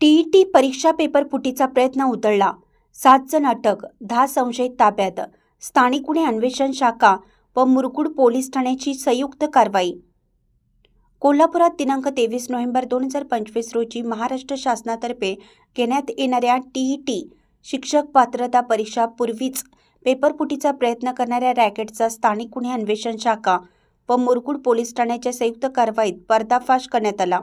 TET परीक्षा paper फुटीचा प्रयत्न उतरला. सात जण अटक दहा संशयित ताब्यात. स्थानिक गुन्हे अन्वेषण शाखा व मुरकुड पोलीस ठाण्याची संयुक्त कारवाई. कोल्हापुरात दिनांक तेवीस नोव्हेंबर दोन हजार पंचवीस रोजी महाराष्ट्र शासनातर्फे घेण्यात येणाऱ्या टीईटी शिक्षक पात्रता परीक्षा पूर्वीच पेपरफुटीचा प्रयत्न करणाऱ्या रॅकेटचा स्थानिक गुन्हे अन्वेषण शाखा व मुरकुड पोलीस ठाण्याच्या संयुक्त कारवाईत पर्दाफाश करण्यात आला.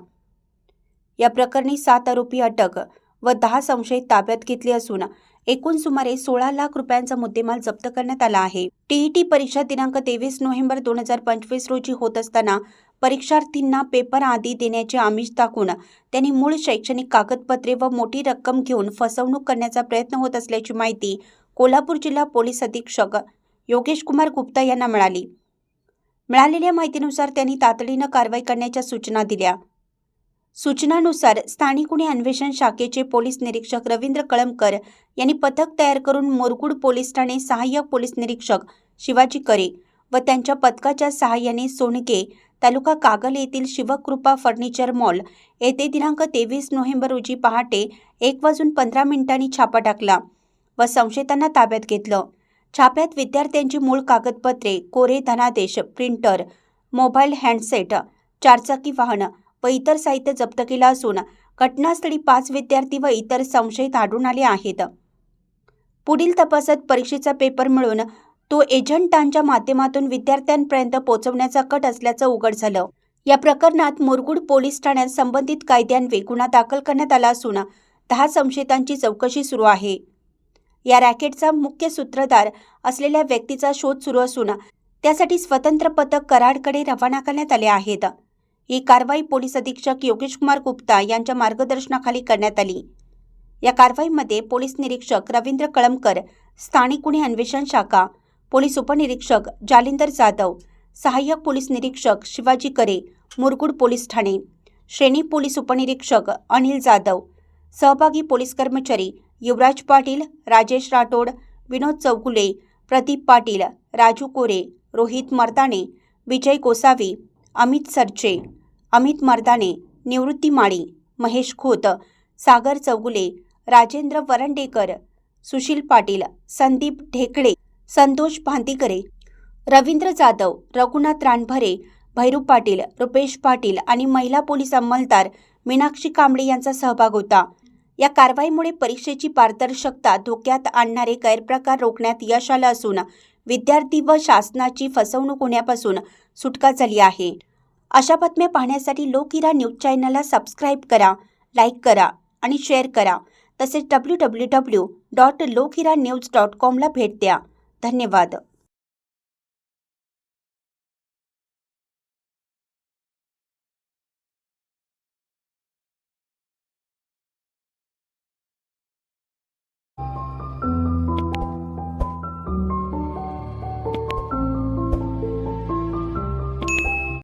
या प्रकरणी सात आरोपी अटक व दहा संशयित ताब्यात घेतले असून एकूण सुमारे सोळा लाख रुपयांचा मुद्देमाल जप्त करण्यात आला आहे. टीईटी परीक्षा दिनांक तेवीस नोव्हेंबर दोन हजार पंचवीस रोजी होत असताना परीक्षार्थींना पेपर आधी देण्याचे आमिष दाखवून त्यांनी मूळ शैक्षणिक कागदपत्रे व मोठी रक्कम घेऊन फसवणूक करण्याचा प्रयत्न होत असल्याची माहिती कोल्हापूर जिल्हा पोलीस अधीक्षक योगेश कुमार गुप्ता यांना मिळाली. मिळालेल्या माहितीनुसार त्यांनी तातडीनं कारवाई करण्याच्या सूचना दिल्या. सूचनानुसार स्थानिक गुन्हे अन्वेषण शाखेचे पोलीस निरीक्षक रवींद्र कळमकर यांनी पथक तयार करून मोरगुड पोलीस ठाणे सहाय्यक पोलीस निरीक्षक शिवाजी करे व त्यांच्या पथकाच्या सहाय्याने सोनके तालुका कागल येथील शिवकृपा फर्निचर मॉल येथे दिनांक तेवीस नोव्हेंबर रोजी पहाटे एक वाजून पंधरा मिनिटांनी छापा टाकला व संशयितांना ताब्यात घेतलं. छाप्यात विद्यार्थ्यांची मूळ कागदपत्रे कोरे धनादेश प्रिंटर मोबाईल हँडसेट चारचाकी वाहन व इतर साहित्य जप्त केलं असून घटनास्थळी पाच विद्यार्थी व इतर संशयित आढळून आले आहेत. पुढील तपासात परीक्षेचा पेपर मिळून तो एजंटांच्या माध्यमातून विद्यार्थ्यांपर्यंत पोहोचवण्याचा कट असल्याचं उघड झालं. या प्रकरणात मुरगुड पोलीस ठाण्यात संबंधित कायद्यान्वये गुन्हा दाखल करण्यात आला असून दहा संशयितांची चौकशी सुरू आहे. या रॅकेटचा मुख्य सूत्रधार असलेल्या व्यक्तीचा शोध सुरू असून त्यासाठी स्वतंत्र पथक कराडकडे रवाना करण्यात आले आहेत. ही कारवाई पोलीस अधीक्षक योगेश कुमार गुप्ता यांच्या मार्गदर्शनाखाली करण्यात आली. या कारवाईमध्ये पोलीस निरीक्षक रवींद्र कळमकर स्थानिक गुन्हे अन्वेषण शाखा पोलीस उपनिरीक्षक जालिंदर जाधव सहाय्यक पोलीस निरीक्षक शिवाजी करे मुरगुड पोलीस ठाणे श्रेणी पोलीस उपनिरीक्षक अनिल जाधव सहभागी पोलीस कर्मचारी युवराज पाटील राजेश राठोड विनोद चौगुले प्रदीप पाटील राजू कोरे रोहित मर्दाने विजय गोसावी अमित सरचे अमित मर्दाने निवृत्ती माळी महेश खोत सागर चौगुले राजेंद्र वरंडेकर सुशील पाटील संदीप ढेकळे संतोष भांतीकरे रवींद्र जाधव रघुनाथ रानभरे भैरू पाटील रुपेश पाटील आणि महिला पोलीस अंमलदार मीनाक्षी कांबळे यांचा सहभाग होता. या कारवाईमुळे परीक्षेची पारदर्शकता धोक्यात आणणारे गैरप्रकार रोखण्यात यश आलं असून विद्यार्थी व शासनाची फसवणूक होण्यापासून सुटका झाली आहे. अशा बातम्या पाहण्यासाठी लोकहिरा न्यूज चॅनलला सबस्क्राईब करा लाईक करा आणि शेअर करा. तसेच W W W dot Lokhira news dot कॉमला भेट द्या. धन्यवाद.